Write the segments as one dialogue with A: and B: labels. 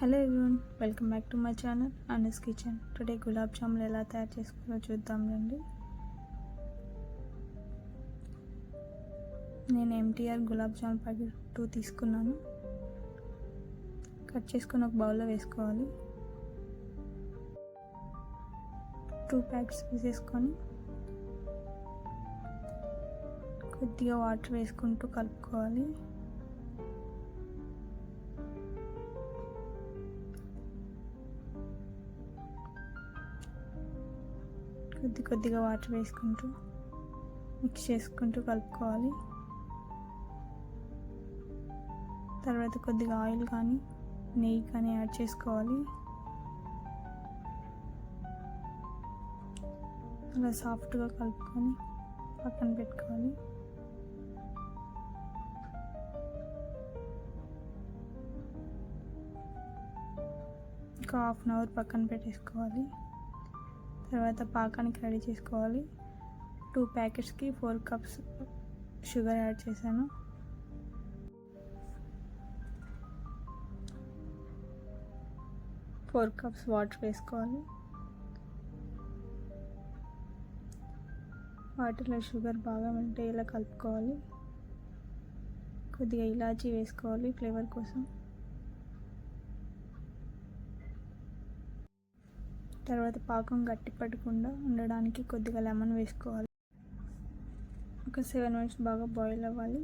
A: Hello everyone welcome back to my channel Anas kitchen. Today gulab జాములు ఎలా తయారు చేసుకోవాలో చూద్దాం రండి. నేను MTR gulab jam packet two తీసుకున్నాను. కట్ చేసుకుని ఒక బౌల్లో వేసుకోవాలి. టూ ప్యాకెట్స్ వేసేసుకొని కొద్దిగా వాటర్ వేసుకుంటూ కలుపుకోవాలి. కొద్ది కొద్దిగా వాటర్ వేసుకుంటూ మిక్స్ చేసుకుంటూ కలుపుకోవాలి. తర్వాత కొద్దిగా ఆయిల్ కానీ నెయ్యి కానీ యాడ్ చేసుకోవాలి. అలా సాఫ్ట్గా కలుపుకొని పక్కన పెట్టుకోవాలి. ఒక హాఫ్ అన్ అవర్ పక్కన పెట్టేసుకోవాలి. తర్వాత పాకానికి రెడీ చేసుకోవాలి. టూ ప్యాకెట్స్కి ఫోర్ కప్స్ షుగర్ యాడ్ చేశాను. ఫోర్ కప్స్ వాటర్ వేసుకోవాలి. వాటర్లో షుగర్ బాగా ఉంటే ఇలా కలుపుకోవాలి. కొద్దిగా ఇలాచీ వేసుకోవాలి ఫ్లేవర్ కోసం. తర్వాత పాకం గట్టి పట్టకుండా ఉండడానికి కొద్దిగా లెమన్ వేసుకోవాలి. ఒక సెవెన్ మినిట్స్ బాగా బాయిల్ అవ్వాలి.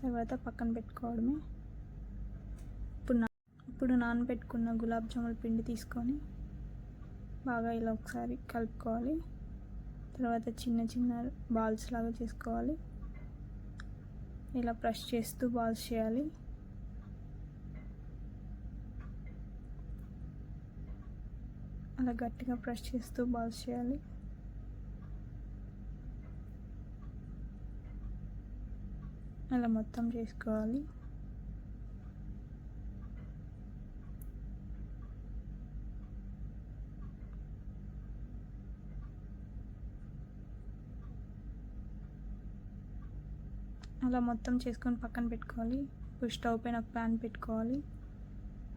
A: తర్వాత పక్కన పెట్టుకోవడమే. ఇప్పుడు నా ఇప్పుడు నానబెట్టుకున్న గులాబ్ జాముల పిండి తీసుకొని బాగా ఇలా ఒకసారి కలుపుకోవాలి. తర్వాత చిన్న చిన్న బాల్స్ లాగా చేసుకోవాలి. ఇలా ప్రెస్ చేస్తూ బాల్స్ చేయాలి. అలా గట్టిగా ప్రెస్ చేస్తూ బాల్స్ చేయాలి. అలా మొత్తం చేసుకోవాలి. అలా మొత్తం చేసుకొని పక్కన పెట్టుకోవాలి. ఇప్పుడు స్టవ్ పైన ఒక ప్యాన్ పెట్టుకోవాలి.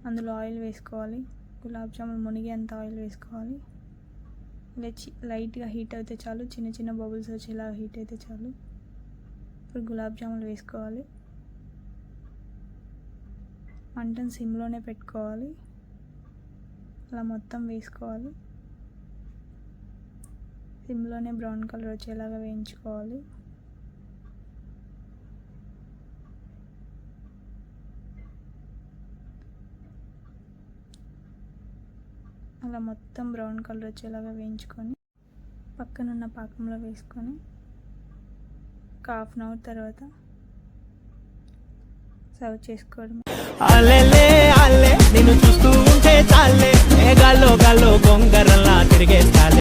A: అందులో ఆయిల్ వేసుకోవాలి. గులాబ్ జామున్ మునిగేంత ఆయిల్ వేసుకోవాలి. ఇలా చి లైట్గా హీట్ అయితే చాలు. చిన్న చిన్న బబుల్స్ వచ్చేలా హీట్ అయితే చాలు. ఇప్పుడు గులాబ్ జామున్ వేసుకోవాలి. మంటను సిమ్లోనే పెట్టుకోవాలి. అలా మొత్తం వేసుకోవాలి. సిమ్లోనే బ్రౌన్ కలర్ వచ్చేలాగా వేయించుకోవాలి. అలా మొత్తం బ్రౌన్ కలర్ వచ్చేలాగా వేయించుకొని పక్కనున్న పాకంలో వేసుకొని ఒక హాఫ్ అన్ అవర్ తర్వాత సర్వ్ చేసుకోవడం
B: అల్లెలే చూస్తూ ఉంటే చాలే. గాల్లో గాల్లో గొంగరల్లా తిరిగేస్తాలే